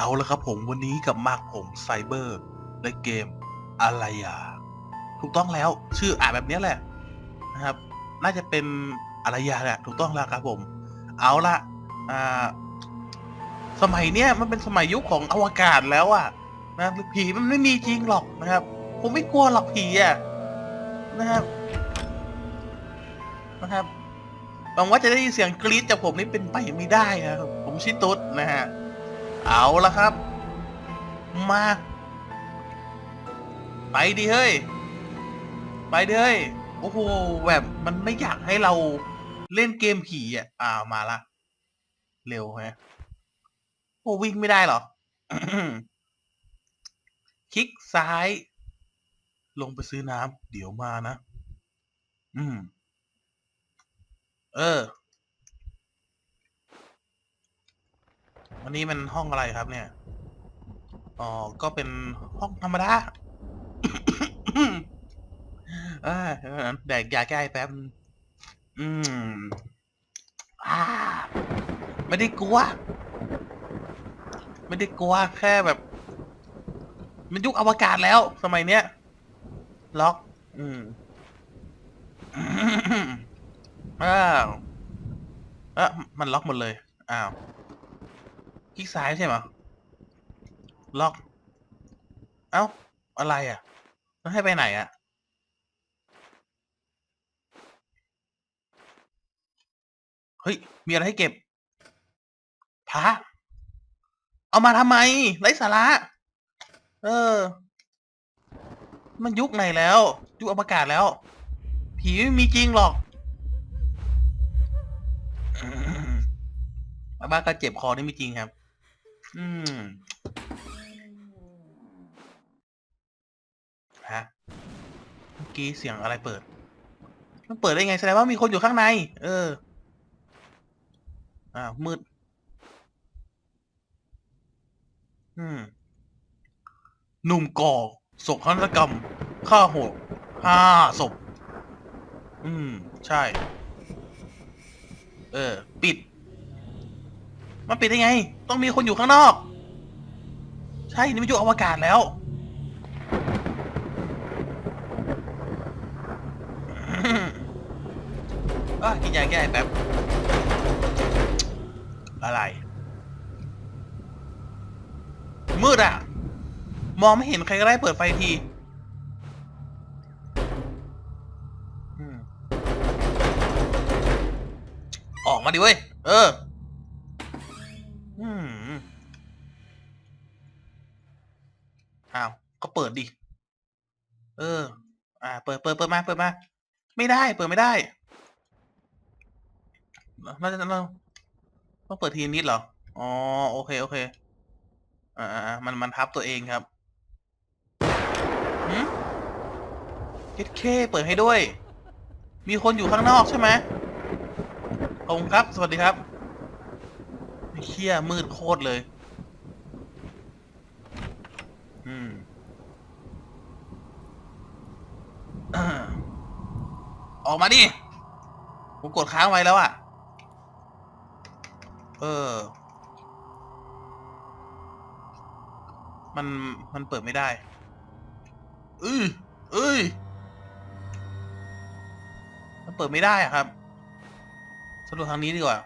เอาละครับผมวันนี้กับมากผมไซเบอร์และเกมอะไรอะถูกต้องแล้ว ชื่ออ่านแบบนี้แหละนะครับ น่าจะเป็นอะไรยาแหละถูกต้องแล้วครับผม เอาละอ่า สมัยเนี้ยมันเป็นสมัยยุคของอวกาศแล้วอะนะผีมันไม่มีจริงหรอกนะครับ ผมไม่กลัวหรอกผีอะนะครับนะครับหวังว่าจะได้ยินเสียงกรี๊ดจากผมนี่เป็นไปไม่ได้นะครับผมชิตุ๊ดนะฮะ เอาละครับ มา ไปดิเฮ้ย ไปดิเฮ้ย โอ้โห แบบมันไม่อยากให้เราเล่นเกมผีอะ อ่ามาละ เร็วฮะโอ้วิ่งไม่ได้เหรอ คลิกซ้าย ลงไปซื้อน้ำเดี๋ยวมานะ อืม เออ วันนี้มันห้องอะไรครับเนี่ย อ๋อ ก็เป็นห้องธรรมดา อ่าแดกยาแก้ไอแป๊บ อืมอ่าไม่ได้กลัว ไม่ได้กลัวแค่แบบ มันยุคอวกาศแล้ว สมัยเนี้ย ล็อก อืมอ้าวเอะมันล็อกหมดเลย อ้าว ลิกซ้ายใช่ไหมล็อก เอ้า อะไรอะมันให้ไปไหนอะ เฮ้ย มีอะไรให้เก็บพระเอามาทำไมไร้สาระ เออ มันยุคไหนแล้ว ยุคอวกาศแล้ว ผีไม่มีจริงหรอกอืมบ้าก็เจ็บคอนี่ไม่จริงครับ อืมฮะเมื่อกี้เสียงอะไรเปิด มันเปิดได้ไงแสดงว่ามีคนอยู่ข้างใน เอออ้ามืด อืมหนุ่มก่อศกนาฏกรรมฆ่าโหดห้าศพ อืม ใช่ เออ ปิด มันปิดได้ไง ต้องมีคนอยู่ข้างนอก ใช่นี่มันอยู่อวกาศแล้ว อะกินยาแก้ไอแป๊บ อะไร มืดอะ มองไม่เห็นใครก็ได้เปิดไฟทีออกมาดิเว้ย เออ ก็เปิดดิ เออ อ่า เปิดเปิดเปิดมา เปิดมา ไม่ได้ เปิดไม่ได้น่าจะเราต้องเปิดทีนิดเหรอ อ๋อ โอเค โอเค อ่าอมัน มันทับตัวเองครับเฮ็ดเคเปิดให้ด้วย มีคนอยู่ข้างนอกใช่ไหมขอบคุณครับ สวัสดีครับเคี้ยมืดโคตรเลย อืม อ่า ออกมาดิผมกดค้างไว้แล้วอะเออ มันมันเปิดไม่ได้เอ้ยเอ้ยมันเปิดไม่ได้อะครับสรุปทางนี้ดีกว่า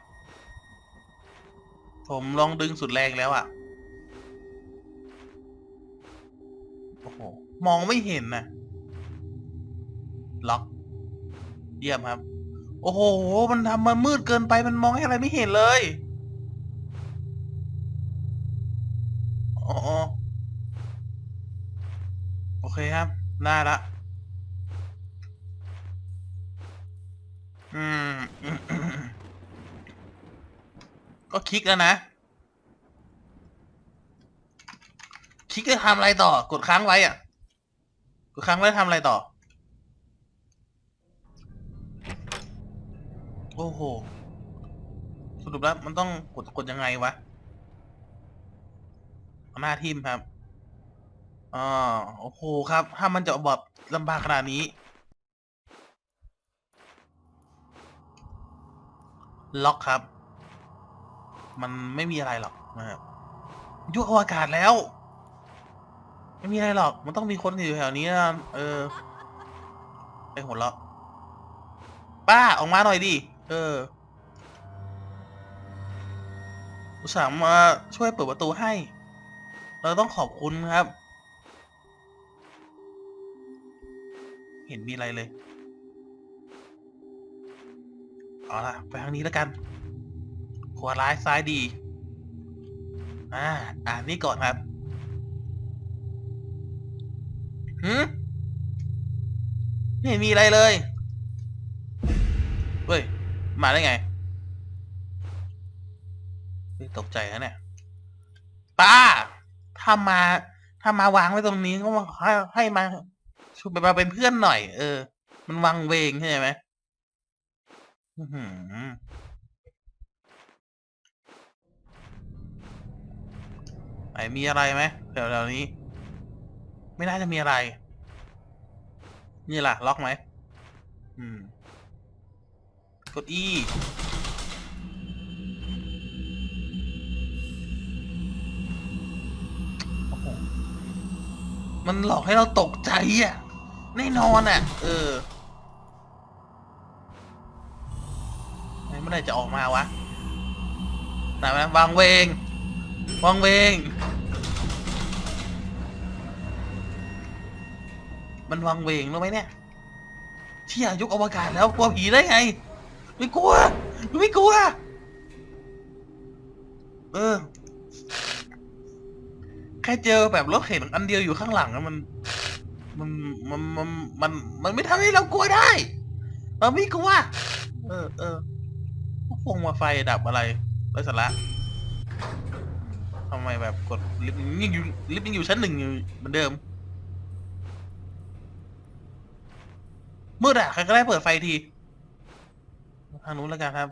ผมลองดึงสุดแรงแล้วอะโอ้โห มองไม่เห็นนะล็อก เยี่ยมครับ โอ้โห มันทำมามืดเกินไปมันมองอะไรไม่เห็นเลยอ๋อโอเคครับ ได้ละ อืม ก็คลิกแล้วนะ คลิกจะทำอะไรต่อ กดค้างไว้อะ กดค้างไว้ทำอะไรต่อ โอ้โห สรุปแล้วมันต้องกดกดยังไงวะเอาหน้าทิมครับอ่าโอ้โหครับ ถ้ามันจะแบบลำบากขนาดนี้ ล็อกครับ มันไม่มีอะไรหรอกนะครับยุคอวกาศแล้ว ไม่มีอะไรหรอก มันต้องมีคนอยู่แถวนี้นะเออ ไปหัวเราะป้าออกมาหน่อยดิ เออ อุตส่าห์มาช่วยเปิดประตูให้ เราต้องขอบคุณครับ เห็นมีอะไรเลย เอาล่ะ ไปทางนี้แล้วกันขวาร้ายซ้ายดี อ่า อ่านนี่ก่อนครับหืมไม่เห็นมีอะไรเลย เฮ้ย มาได้ไงตกใจนะเนี่ยป้า ถ้ามา ถ้ามาวางไว้ตรงนี้ก็มาให้ให้มาช่วยมาเป็นเพื่อนหน่อย เออ มันวังเวงใช่ไหมอื้อมีอะไรไหมแถวๆนี้ ไม่น่าจะมีอะไร นี่ล่ะ ล็อกไหม อืม กด E โอ้มันหลอกให้เราตกใจอะแน่นอนอะ เออเมื่อไหร่จะออกมาวะไหนวะวางเวง วางเวง มันวางเวงรู้ไหมเนี่ยเที่ยยุอวกาศแล้วกลัวผีได้ไง ไม่กลัวไม่กลัว เออ แค่เจอแบบรถเข็นอันเดียวอยู่ข้างหลังอะมัน มัน มัน มัน มัน มันไม่ทำให้เรากลัวได้ เราไม่กลัว เออ เออพวกพวงมาไฟดับอะไรไรสาระทำไมแบบกดลิฟต์ยังอยู่ลิฟต์ยังอยู่ชั้นหนึ่งอยู่เหมือนเดิมมืดอะใครก็ได้เปิดไฟที ทางนู้นแล้วกันครับ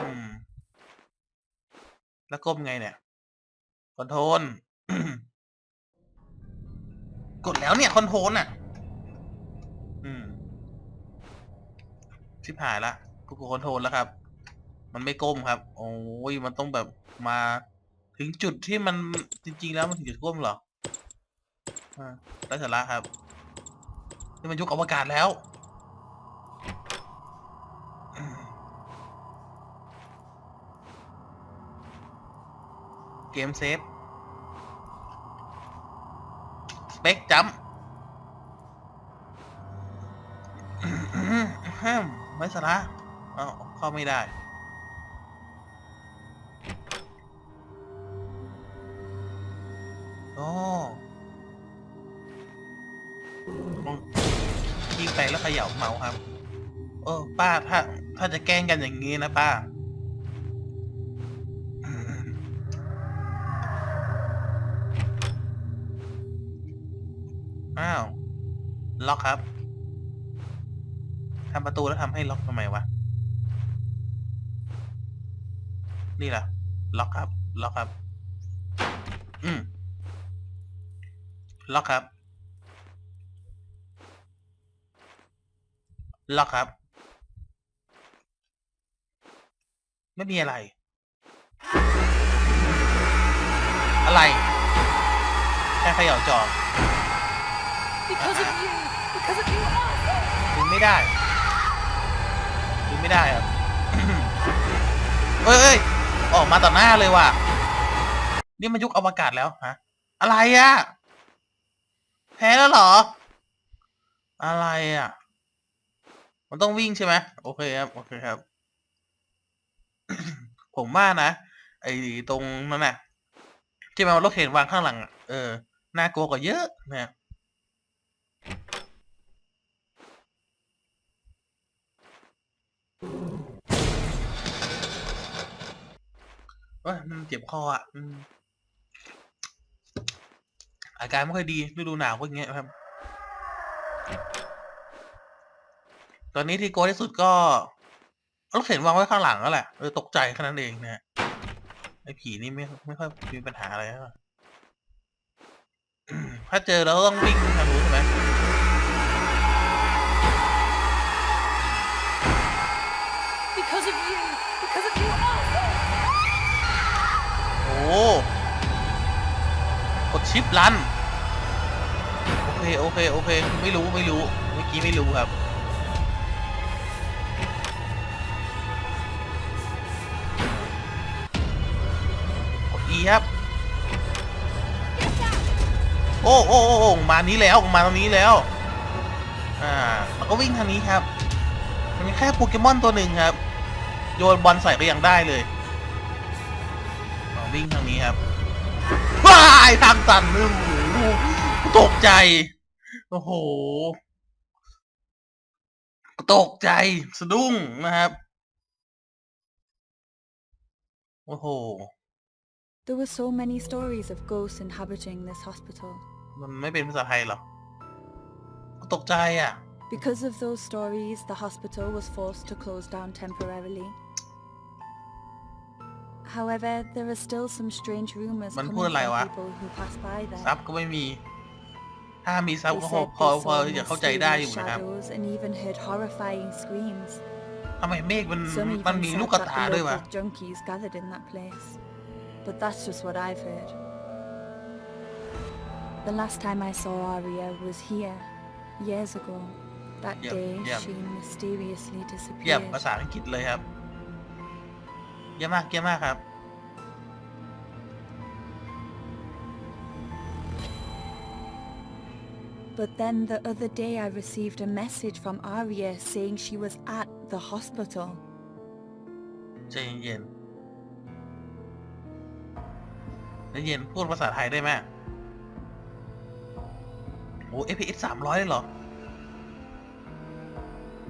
อืม แล้วก้มไงเนี่ยคอนโทรลกดแล้วเนี่ยคอนโทรลอะ อืม ชิบหายละกูกดคอนโทรลแล้วครับ มันไม่ก้มครับ โอ้ยมันต้องแบบมา ถึงจุดที่มันจริง ๆ แล้วมันถึงจะก้มเหรออ่าไร้สาระครับ นี่มันยุคอวกาศแล้ว เกมเซฟสเปกจัมมไม่สาระเอาเข้าไม่ได้ โอ้ลองยิงไปแล้วเขย่าเมาครับ เออ ป้าถ้า ถ้าจะแกล้งกันอย่างนี้นะป้า อ้าว ล็อกครับทำประตูแล้วทำให้ล็อกทำไมวะ นี่ล่ะ ล็อกครับ ล็อกครับ อืม ล็อกครับ ล็อกครับ ไม่มีอะไร อะไร แค่เขย่าจอ Because of you! Because of you! ดึงไม่ได้ดึงไม่ได้ครับ เอ้ยเอ้ยออกมาต่อหน้าเลยว่ะ นี่มันยุคอวกาศแล้วฮะ อะไรอะแพ้แล้วเหรอ อะไรอะมันต้องวิ่งใช่ไหมโอเคครับ โอเคครับ ผมว่านะ ไอ้ตรงนั้นน่ะที่มันรถเข็นวางข้างหลังอะเออ น่ากลัวกว่าเยอะนี่ย เอ้ยมันเจ็บคออะอืมอาการไม่ค่อยดีฤดูหนาวพวกเงี้ยครับ ตอนนี้ที่โกที่สุดก็รถเข็นวางไว้ข้างหลังแล้วแหละเออตกใจแค่นั้นเองนะไอ้ผีนี่ไม่ไม่ค่อยมีปัญหาอะไรหรอกอืมถ้าเจอแล้วต้องวิ่งทางนู้นใช่ไหม Because of you! Because of you! Arthur! ชิปลัน โอเค โอเค โอเค ไม่รู้ ไม่รู้ เมื่อกี้ไม่รู้ครับ กด E ครับ โอ้โอ้โอ้โอมานี้แล้ว มาตรงนี้แล้ว อ่าแล้วก็วิ่งทางนี้ครับ มันมีแค่โปเกมอนตัวหนึ่งครับ โยนบอลใส่ก็ยังได้เลย วิ่งทางนี้ครับว้ายทางตันโอ้โหตกใจ โอ้โห ตกใจสะดุ้งนะครับ โอ้โห There were so many stories of ghosts inhabiting this hospital. มันไม่เป็นภาษาไทยเหรอ ตกใจอะ Because of those stories, the hospital was forced to close down temporarily. However, there are still some strange rumors มัน coming พูดอะไร from วะ people who pass by there. ซับก็ไม่มี ถ้ามีซับ They ก็ said พอ they พอ saw จะเข้าใจได้อยู่ mysterious นะครับ shadows and even heard horrifying screams. ทำไมเมฆมัน Some มัน even มี said ลูกกระ that ตา the ด้วยวะ local junkies gathered in that place. But that's just what I've heard. The last time I saw Aria was here, years ago. That Yep, day, yep. she mysteriously เยี่ยม disappeared. ภาษาอังกฤษเลยครับ เยี่ยมมากเยี่ยมมากครับ But then the other day I received a message from Aria saying she was at the hospital. ใจเย็นๆใจเย็นพูดภาษาไทยได้ไหมโอ้ FPS สามร้อยเลยเหรอ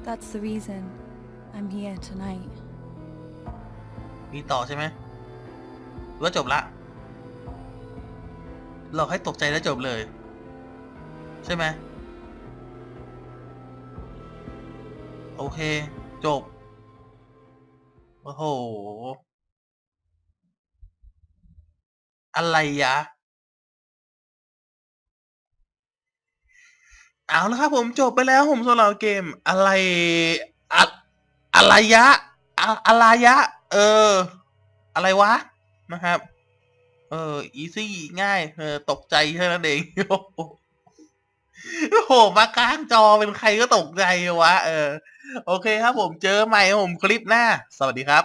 That's the reason I'm here tonight. มีต่อใช่ไหมหรือว่าจบละหลอกให้ตกใจแล้วจบเลย ใช่ไหมโอเค จบ โอ้โห อะไรยะ เอาแล้วครับผมจบไปแล้วผมสำหรับเกม อะไร อะอะไรยะ อะอะไรยะ เออ อะไรวะนะครับ เออ อีซี่ง่าย เออ ตกใจแค่นั้นเองโอ้โหโอ้โหมาก้างจอเป็นใครก็ตกใจวะ เออ โอเคครับผมเจอใหม่ผมคลิปหน้า สวัสดีครับ